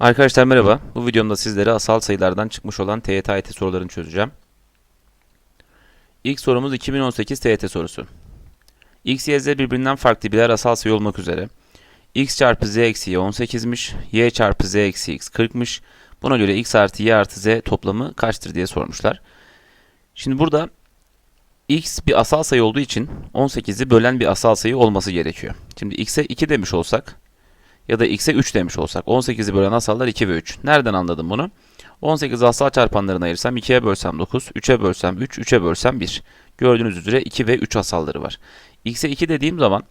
Arkadaşlar merhaba. Bu videomda sizlere asal sayılardan çıkmış olan TYT AYT sorularını çözeceğim. İlk sorumuz 2018 TYT sorusu. X, Y, Z birbirinden farklı birer asal sayı olmak üzere. X çarpı Z eksi Y 18'miş. Y çarpı Z eksi X 40'mış. Buna göre X artı Y artı Z toplamı kaçtır diye sormuşlar. Şimdi burada X bir asal sayı olduğu için 18'i bölen bir asal sayı olması gerekiyor. Şimdi X'e 2 demiş olsak ya da x'e 3 demiş olsak 18'i bölen asallar 2 ve 3. Nereden anladım bunu? 18'i asal çarpanlarına ayırsam 2'ye bölsem 9, 3'e bölsem 3, 3'e bölsem 1. Gördüğünüz üzere 2 ve 3 asalları var. x'e 2 dediğim zaman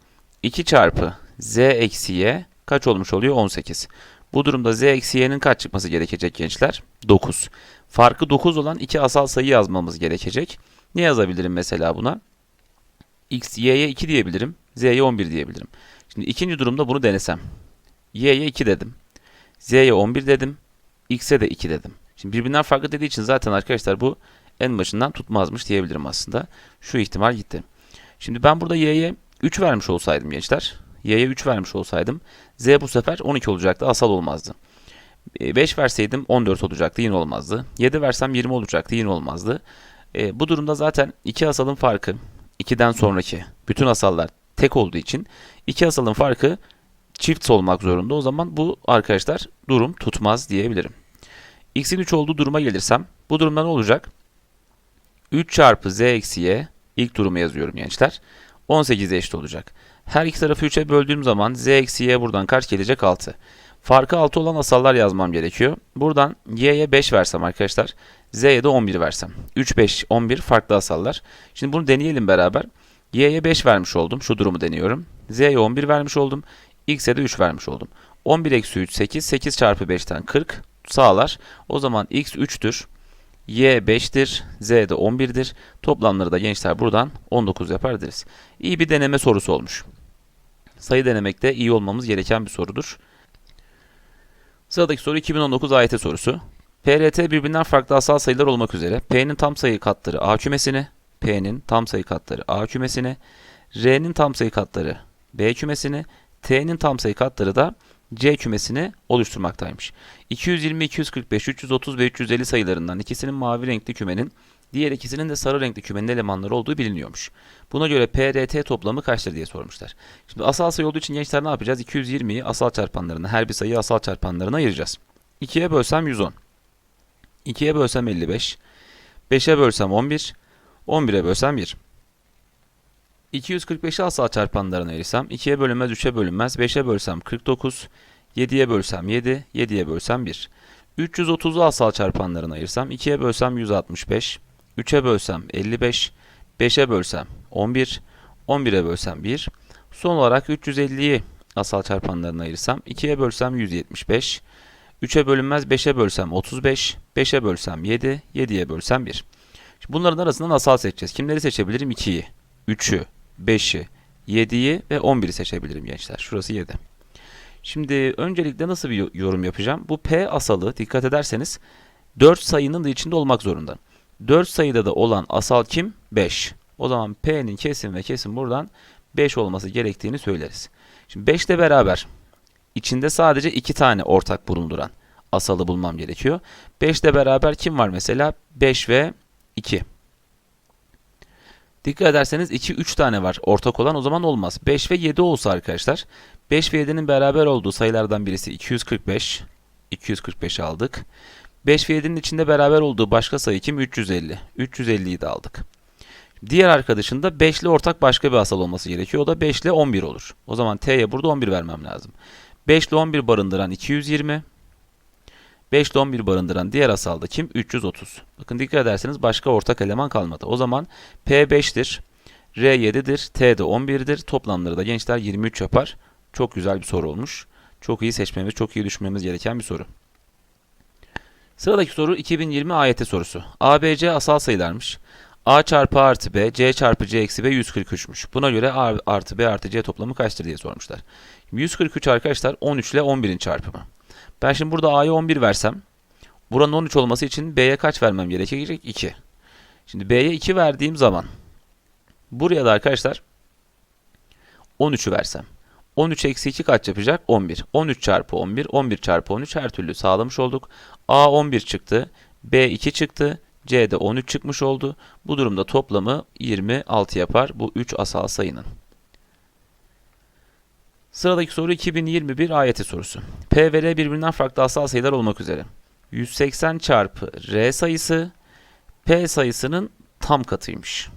2 çarpı z eksi y kaç olmuş oluyor? 18. Bu durumda z eksi y'nin kaç çıkması gerekecek gençler? 9. Farkı 9 olan iki asal sayı yazmamız gerekecek. Ne yazabilirim mesela buna? x, y'ye 2 diyebilirim. z'ye 11 diyebilirim. Şimdi ikinci durumda bunu denesem. Y'ye 2 dedim. Z'ye 11 dedim. X'e de 2 dedim. Şimdi birbirinden farklı dediği için zaten arkadaşlar bu en başından tutmazmış diyebilirim aslında. Şu ihtimal gitti. Şimdi ben burada Y'ye 3 vermiş olsaydım gençler. Y'ye 3 vermiş olsaydım. Z bu sefer 12 olacaktı. Asal olmazdı. 5 verseydim 14 olacaktı. Yine olmazdı. 7 versem 20 olacaktı. Yine olmazdı. E, bu durumda zaten iki asalın farkı 2'den sonraki bütün asallar tek olduğu için iki asalın farkı çift olmak zorunda. O zaman bu arkadaşlar durum tutmaz diyebilirim. X'in 3 olduğu duruma gelirsem bu durumda ne olacak? 3 çarpı z eksi y ilk durumu yazıyorum gençler. 18'e eşit olacak. Her iki tarafı 3'e böldüğüm zaman z eksi y buradan kaç gelecek? 6. Farkı 6 olan asallar yazmam gerekiyor. Buradan y'ye 5 versem arkadaşlar. z'ye de 11 versem. 3, 5, 11 farklı asallar. Şimdi bunu deneyelim beraber. y'ye 5 vermiş oldum. Şu durumu deniyorum. z'ye 11 vermiş oldum. X'e de 3 vermiş oldum. 11 eksi 3 8. 8 çarpı 5'ten 40 sağlar. O zaman X 3'tür. Y 5'tir. Z de 11'dir. Toplamları da gençler buradan 19 yapar deriz. İyi bir deneme sorusu olmuş. Sayı denemekte iyi olmamız gereken bir sorudur. Sıradaki soru 2019 AYT sorusu. PRT birbirinden farklı asal sayılar olmak üzere P'nin tam sayı katları A kümesini, P'nin tam sayı katları A kümesini, R'nin tam sayı katları B kümesini, T'nin tam sayı katları da C kümesini oluşturmaktaymış. 220, 245, 330 ve 350 sayılarından ikisinin mavi renkli kümenin, diğer ikisinin de sarı renkli kümenin elemanları olduğu biliniyormuş. Buna göre PRT toplamı kaçtır diye sormuşlar. Şimdi asal sayı olduğu için gençler ne yapacağız? 220'yi asal çarpanlarına, her bir sayıyı asal çarpanlarına ayıracağız. 2'ye bölsem 110. 2'ye bölsem 55. 5'e bölsem 11. 11'e bölsem 1. 245'i asal çarpanlarına ayırsam 2'ye bölünmez 3'e bölünmez 5'e bölsem 49 7'ye bölsem 7 7'ye bölsem 1 330'u asal çarpanlarına ayırsam 2'ye bölsem 165 3'e bölsem 55 5'e bölsem 11 11'e bölsem 1 son olarak 350'yi asal çarpanlarına ayırsam 2'ye bölsem 175 3'e bölünmez 5'e bölsem 35 5'e bölsem 7 7'ye bölsem 1 Şimdi bunların arasından asal seçeceğiz. Kimleri seçebilirim? 2'yi, 3'ü, 5'i, 7'yi ve 11'i seçebilirim gençler. Şurası 7. Şimdi öncelikle nasıl bir yorum yapacağım? Bu P asalı dikkat ederseniz 4 sayının da içinde olmak zorunda. 4 sayıda da olan asal kim? 5. O zaman P'nin kesin ve kesin buradan 5 olması gerektiğini söyleriz. Şimdi 5 ile beraber içinde sadece 2 tane ortak bulunduran asalı bulmam gerekiyor. 5 ile beraber kim var mesela? 5 ve 2. Dikkat ederseniz 2 3 tane var ortak olan o zaman olmaz. 5 ve 7 olsa arkadaşlar 5 ve 7'nin beraber olduğu sayılardan birisi 245. 245 aldık. 5 ve 7'nin içinde beraber olduğu başka sayı kim? 350. 350'yi de aldık. Diğer arkadaşın da 5 ile ortak başka bir asal olması gerekiyor. O da 5 ile 11 olur. O zaman T'ye burada 11 vermem lazım. 5 ile 11 barındıran 220. 5 ile 11 barındıran diğer asal da kim? 330. Bakın dikkat ederseniz başka ortak eleman kalmadı. O zaman P 5'tir. R 7'dir. T de 11'dir. Toplamları da gençler 23 yapar. Çok güzel bir soru olmuş. Çok iyi seçmemiz, çok iyi düşünmemiz gereken bir soru. Sıradaki soru 2020 AYT sorusu. A, B, C asal sayılarmış. A çarpı artı B, C çarpı C eksi B 143'müş. Buna göre A artı B artı C toplamı kaçtır diye sormuşlar. 143 arkadaşlar 13 ile 11'in çarpımı. Ben şimdi burada A'ya 11 versem buranın 13 olması için B'ye kaç vermem gerekecek? 2. Şimdi B'ye 2 verdiğim zaman buraya da arkadaşlar 13'ü versem. 13 eksi 2 kaç yapacak? 11. 13 çarpı 11, 11 çarpı 13 her türlü sağlamış olduk. A 11 çıktı, B 2 çıktı, C de 13 çıkmış oldu. Bu durumda toplamı 26 yapar bu 3 asal sayının. Sıradaki soru 2021 ayeti sorusu. P ve R birbirinden farklı asal sayılar olmak üzere. 180 çarpı R sayısı P sayısının tam katıymış.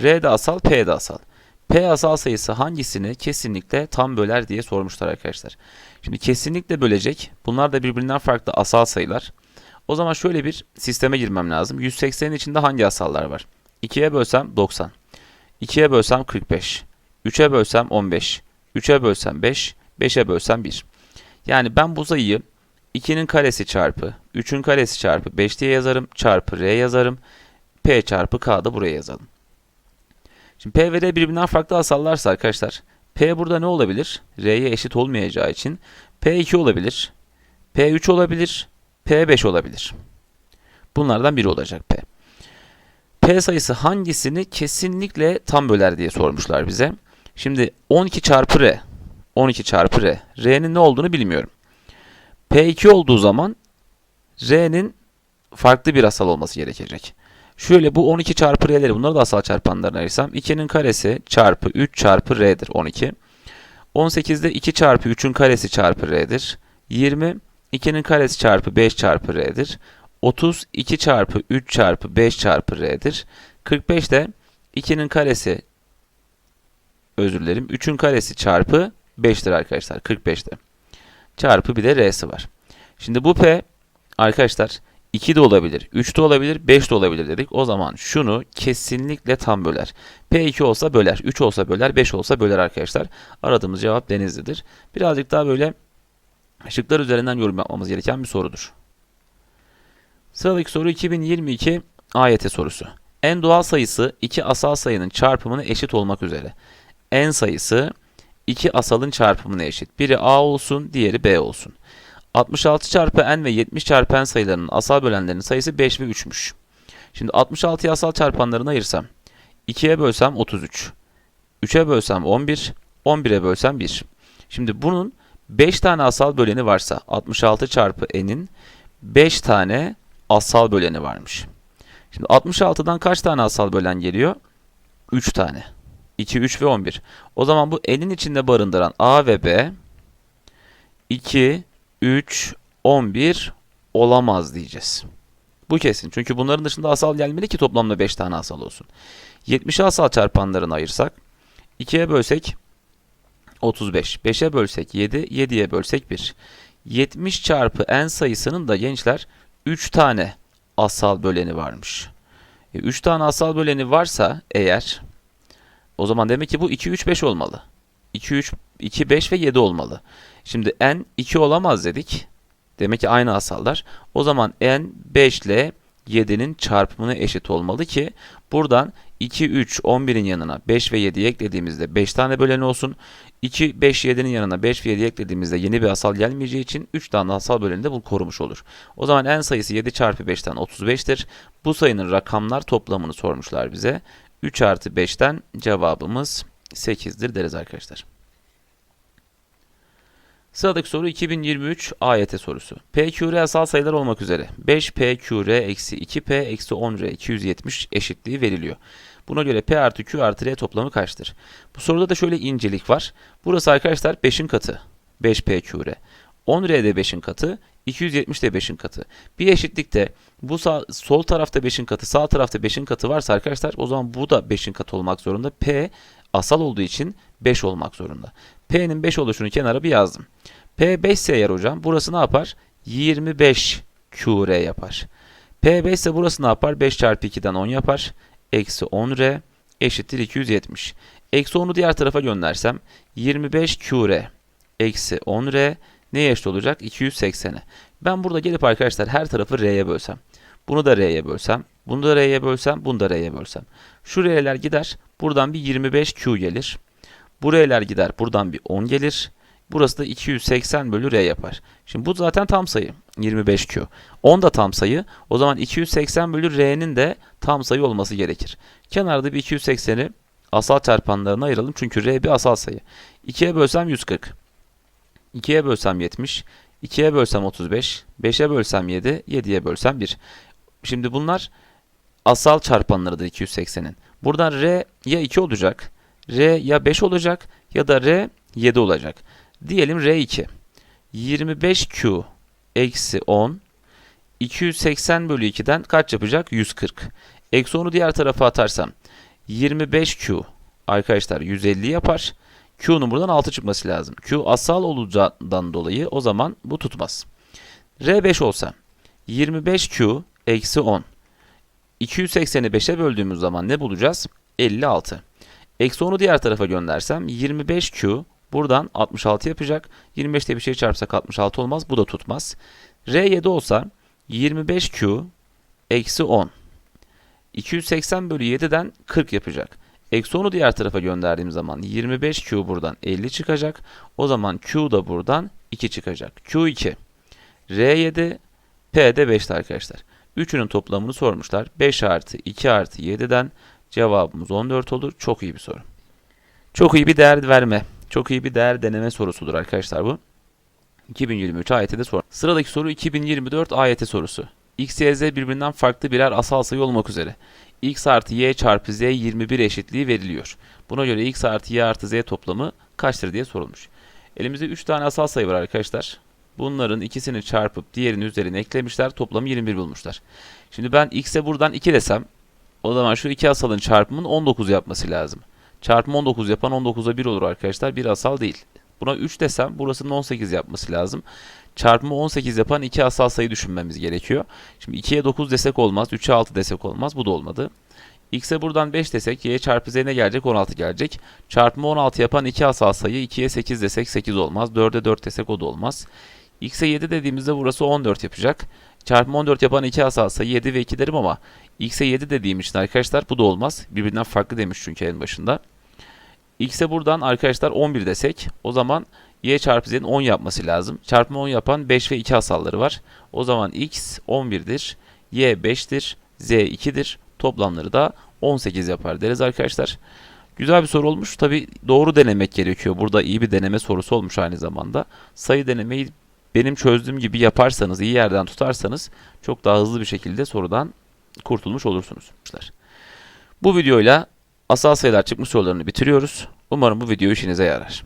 R de asal, P de asal. P asal sayısı hangisini kesinlikle tam böler diye sormuşlar arkadaşlar. Şimdi kesinlikle bölecek. Bunlar da birbirinden farklı asal sayılar. O zaman şöyle bir sisteme girmem lazım. 180'in içinde hangi asallar var? 2'ye bölsem 90. 2'ye bölsem 45. 3'e bölsem 15. 3'e bölsem 5. 5'e bölsem 1. Yani ben bu sayıyı 2'nin karesi çarpı 3'ün karesi çarpı 5 diye yazarım. Çarpı R yazarım. P çarpı K da buraya yazalım. Şimdi P ve R birbirinden farklı asallarsa arkadaşlar P burada ne olabilir? R'ye eşit olmayacağı için P2 olabilir. P3 olabilir. P5 olabilir. Bunlardan biri olacak P. P sayısı hangisini kesinlikle tam böler diye sormuşlar bize. Şimdi 12 çarpı R. 12 çarpı R. R'nin ne olduğunu bilmiyorum. P2 olduğu zaman R'nin farklı bir asal olması gerekecek. Şöyle bu 12 çarpı R'leri bunları da asal çarpanlarına ayırsam 2'nin karesi çarpı 3 çarpı R'dir 12. 18'de 2 çarpı 3'ün karesi çarpı R'dir. 20 2'nin karesi çarpı 5 çarpı R'dir. 30 2 çarpı 3 çarpı 5 çarpı R'dir. 45 de 2'nin karesi özür dilerim 3'ün karesi çarpı 5'tir arkadaşlar 45'te. Çarpı bir de R'si var. Şimdi bu P arkadaşlar 2 de olabilir, 3 de olabilir, 5 de olabilir dedik. O zaman şunu kesinlikle tam böler. P2 olsa böler, 3 olsa böler, 5 olsa böler arkadaşlar. Aradığımız cevap Denizli'dir. Birazcık daha böyle şıklar üzerinden yorum yapmamız gereken bir sorudur. Sıradaki soru 2022 AYT sorusu. En doğal sayısı iki asal sayının çarpımına eşit olmak üzere. En sayısı iki asalın çarpımına eşit. Biri A olsun, diğeri B olsun. 66 çarpı n ve 70 çarpı n sayılarının asal bölenlerinin sayısı 5 ve 3'müş. Şimdi 66'yı asal çarpanlarına ayırsam 2'ye bölsem 33. 3'e bölsem 11. 11'e bölsem 1. Şimdi bunun 5 tane asal böleni varsa 66 çarpı n'in 5 tane asal böleni varmış. Şimdi 66'dan kaç tane asal bölen geliyor? 3 tane. 2, 3 ve 11. O zaman bu n'in içinde barındıran a ve b 2, 3, 11 olamaz diyeceğiz. Bu kesin. Çünkü bunların dışında asal gelmeli ki toplamda 5 tane asal olsun. 70'i asal çarpanlarına ayırsak 2'ye bölsek 35. 5'e bölsek 7. 7'ye bölsek 1. 70 çarpı n sayısının da gençler 3 tane asal böleni varmış. 3 tane asal böleni varsa eğer o zaman demek ki bu 2, 3, 5 olmalı. 2, 3, 2, 5 ve 7 olmalı. Şimdi n 2 olamaz dedik. Demek ki aynı asallar. O zaman n 5 ile 7'nin çarpımına eşit olmalı ki buradan 2, 3, 11'in yanına 5 ve 7'yi eklediğimizde 5 tane böleni olsun. 2, 5, 7'nin yanına 5 ve 7'yi eklediğimizde yeni bir asal gelmeyeceği için 3 tane asal böleni de bu korumuş olur. O zaman n sayısı 7 çarpı 5'ten 35'tir. Bu sayının rakamlar toplamını sormuşlar bize. 3 artı 5'ten cevabımız 8'dir deriz arkadaşlar. Sıradaki soru 2023 AYT sorusu. PQR asal sayılar olmak üzere 5PQR eksi 2P eksi 10R 270 eşitliği veriliyor. Buna göre P artı Q artı R toplamı kaçtır? Bu soruda da şöyle incelik var. Burası arkadaşlar 5'in katı. 5PQR. 10R de 5'in katı. 270 de 5'in katı. Bir eşitlikte bu sağ, sol tarafta 5'in katı, sağ tarafta 5'in katı varsa arkadaşlar o zaman bu da 5'in katı olmak zorunda. P asal olduğu için 5 olmak zorunda. P'nin 5 oluşunu kenara bir yazdım. P 5 ise eğer hocam burası ne yapar? 25 QR yapar. P 5 ise burası ne yapar? 5 çarpı 2'den 10 yapar. Eksi 10R eşittir 270. Eksi 10'u diğer tarafa göndersem 25 QR eksi 10R neye eşit olacak? 280'e. Ben burada gelip arkadaşlar her tarafı R'ye bölsem. Bunu da R'ye bölsem. Bunu da R'ye bölsem. Bunu da R'ye bölsem. Şu R'ler gider. Buradan bir 25Q gelir. Bu R'ler gider. Buradan bir 10 gelir. Burası da 280 bölü R yapar. Şimdi bu zaten tam sayı. 25Q. 10 da tam sayı. O zaman 280 bölü R'nin de tam sayı olması gerekir. Kenarda bir 280'i asal çarpanlarına ayıralım. Çünkü R bir asal sayı. 2'ye bölsem 140. 2'ye bölsem 70. 2'ye bölsem 35. 5'e bölsem 7. 7'ye bölsem 1. Şimdi bunlar asal çarpanlarıdır 280'in. Buradan R ya 2 olacak. R ya 5 olacak. Ya da R 7 olacak. Diyelim R2. 25Q eksi 10 280 bölü 2'den kaç yapacak? 140. Eksi 10'u diğer tarafa atarsam 25Q arkadaşlar 150 yapar. Q'nun buradan 6 çıkması lazım. Q asal olacağından dolayı o zaman bu tutmaz. R5 olsa 25Q eksi 10 280'i 5'e böldüğümüz zaman ne bulacağız? 56. Eksi 10'u diğer tarafa göndersem 25Q buradan 66 yapacak. 25 ile bir şey çarpsak 66 olmaz. Bu da tutmaz. R7 olsa 25Q eksi 10. 280 bölü 7'den 40 yapacak. Eksi 10'u diğer tarafa gönderdiğim zaman 25Q buradan 50 çıkacak. O zaman Q da buradan 2 çıkacak. Q2. R7 P de 5'ti arkadaşlar. Üçünün toplamını sormuşlar. 5 artı 2 artı 7'den cevabımız 14 olur. Çok iyi bir soru. Çok iyi bir değer verme. Çok iyi bir değer deneme sorusudur arkadaşlar bu. 2023 AYT'de sor. Sıradaki soru 2024 AYT sorusu. X, Y, Z birbirinden farklı birer asal sayı olmak üzere. X artı Y çarpı Z 21 eşitliği veriliyor. Buna göre X artı Y artı Z toplamı kaçtır diye sorulmuş. Elimizde 3 tane asal sayı var arkadaşlar. Bunların ikisini çarpıp diğerinin üzerine eklemişler. Toplamı 21 bulmuşlar. Şimdi ben X'e buradan 2 desem o zaman şu iki asalın çarpımının 19 yapması lazım. Çarpım 19 yapan 19'a 1 olur arkadaşlar. Bir asal değil. Buna 3 desem burasının 18 yapması lazım. Çarpımı 18 yapan iki asal sayı düşünmemiz gerekiyor. Şimdi 2'ye 9 desek olmaz. 3'e 6 desek olmaz. Bu da olmadı. X'e buradan 5 desek y çarpı z ne gelecek? 16 gelecek. Çarpımı 16 yapan iki asal sayı 2'ye 8 desek 8 olmaz. 4'e 4 desek o da olmaz. X'e 7 dediğimizde burası 14 yapacak. Çarpımı 14 yapan iki asal sayı 7 ve 2 derim ama X'e 7 dediğim için arkadaşlar bu da olmaz. Birbirinden farklı demiş çünkü en başında. X'e buradan arkadaşlar 11 desek o zaman y çarpı z'nin 10 yapması lazım. Çarpımı 10 yapan 5 ve 2 asalları var. O zaman x 11'dir, y 5'tir, z 2'dir. Toplamları da 18 yapar deriz arkadaşlar. Güzel bir soru olmuş. Tabi doğru denemek gerekiyor. Burada iyi bir deneme sorusu olmuş aynı zamanda. Sayı denemeyi benim çözdüğüm gibi yaparsanız, iyi yerden tutarsanız çok daha hızlı bir şekilde sorudan kurtulmuş olursunuz. Bu videoyla asal sayılar çıkmış sorularını bitiriyoruz. Umarım bu video işinize yarar.